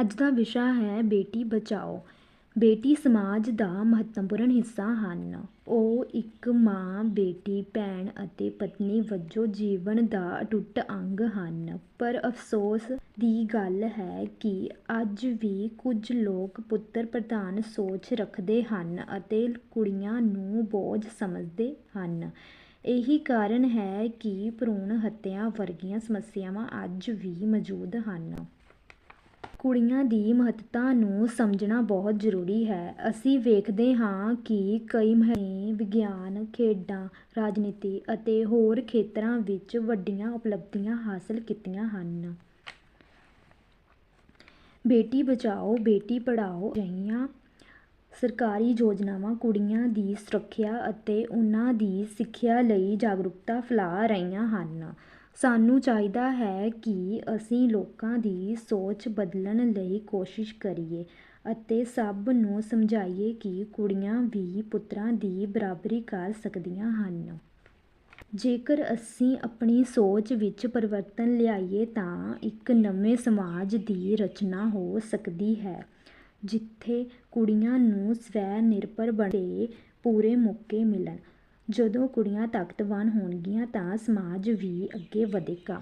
ਅੱਜ ਦਾ ਵਿਸ਼ਾ ਹੈ ਬੇਟੀ ਬਚਾਓ। ਬੇਟੀ ਸਮਾਜ ਦਾ ਮਹੱਤਵਪੂਰਨ ਹਿੱਸਾ ਹਨ। ਉਹ ਇੱਕ ਮਾਂ, ਬੇਟੀ, ਭੈਣ ਅਤੇ ਪਤਨੀ ਵਜੋਂ ਜੀਵਨ ਦਾ ਅਟੁੱਟ ਅੰਗ ਹਨ। ਪਰ ਅਫਸੋਸ ਦੀ ਗੱਲ ਹੈ ਕਿ ਅੱਜ ਵੀ ਕੁਝ ਲੋਕ ਪੁੱਤਰ ਪ੍ਰਧਾਨ ਸੋਚ ਰੱਖਦੇ ਹਨ ਅਤੇ ਕੁੜੀਆਂ ਨੂੰ ਬੋਝ ਸਮਝਦੇ ਹਨ। ਇਹੀ ਕਾਰਨ ਹੈ ਕਿ ਭਰੂਣ ਹੱਤਿਆ ਵਰਗੀਆਂ ਸਮੱਸਿਆਵਾਂ ਅੱਜ ਵੀ ਮੌਜੂਦ ਹਨ। ਕੁੜੀਆਂ ਦੀ ਮਹੱਤਤਾ ਨੂੰ ਸਮਝਣਾ ਬਹੁਤ ਜ਼ਰੂਰੀ ਹੈ। ਅਸੀਂ ਵੇਖਦੇ ਹਾਂ ਕਿ ਕਈ ਮਹਿਲਾਵਾਂ ਨੇ ਵਿਗਿਆਨ, ਖੇਡਾਂ, ਰਾਜਨੀਤੀ ਅਤੇ ਹੋਰ ਖੇਤਰਾਂ ਵਿੱਚ ਵੱਡੀਆਂ ਉਪਲਬਧੀਆਂ ਹਾਸਲ ਕੀਤੀਆਂ ਹਨ। ਬੇਟੀ ਬਚਾਓ, ਬੇਟੀ ਪੜ੍ਹਾਓ ਜਿਹੀਆਂ ਸਰਕਾਰੀ ਯੋਜਨਾਵਾਂ ਕੁੜੀਆਂ ਦੀ ਸੁਰੱਖਿਆ ਅਤੇ ਉਨ੍ਹਾਂ ਦੀ ਸਿੱਖਿਆ ਲਈ ਜਾਗਰੂਕਤਾ ਫੈਲਾ ਰਹੀਆਂ ਹਨ। ਸਾਨੂੰ ਚਾਹੀਦਾ ਹੈ ਕਿ ਅਸੀਂ ਲੋਕਾਂ ਦੀ ਸੋਚ ਬਦਲਣ ਲਈ ਕੋਸ਼ਿਸ਼ ਕਰੀਏ ਅਤੇ ਸਭ ਨੂੰ ਸਮਝਾਈਏ ਕਿ ਕੁੜੀਆਂ ਵੀ ਪੁੱਤਰਾਂ ਦੀ ਬਰਾਬਰੀ ਕਰ ਸਕਦੀਆਂ ਹਨ। ਜੇਕਰ ਅਸੀਂ ਆਪਣੀ ਸੋਚ ਵਿੱਚ ਪਰਿਵਰਤਨ ਲਿਆਈਏ ਤਾਂ ਇੱਕ ਨਵੇਂ ਸਮਾਜ ਦੀ ਰਚਨਾ ਹੋ ਸਕਦੀ ਹੈ, ਜਿੱਥੇ ਕੁੜੀਆਂ ਨੂੰ ਸਵੈ ਨਿਰਭਰ ਬਣਨ ਦੇ ਪੂਰੇ ਮੌਕੇ ਮਿਲਣ। ਜਦੋਂ ਕੁੜੀਆਂ ਤਾਕਤਵਾਨ ਹੋਣਗੀਆਂ ਤਾਂ ਸਮਾਜ ਵੀ ਅੱਗੇ ਵਧੇਗਾ।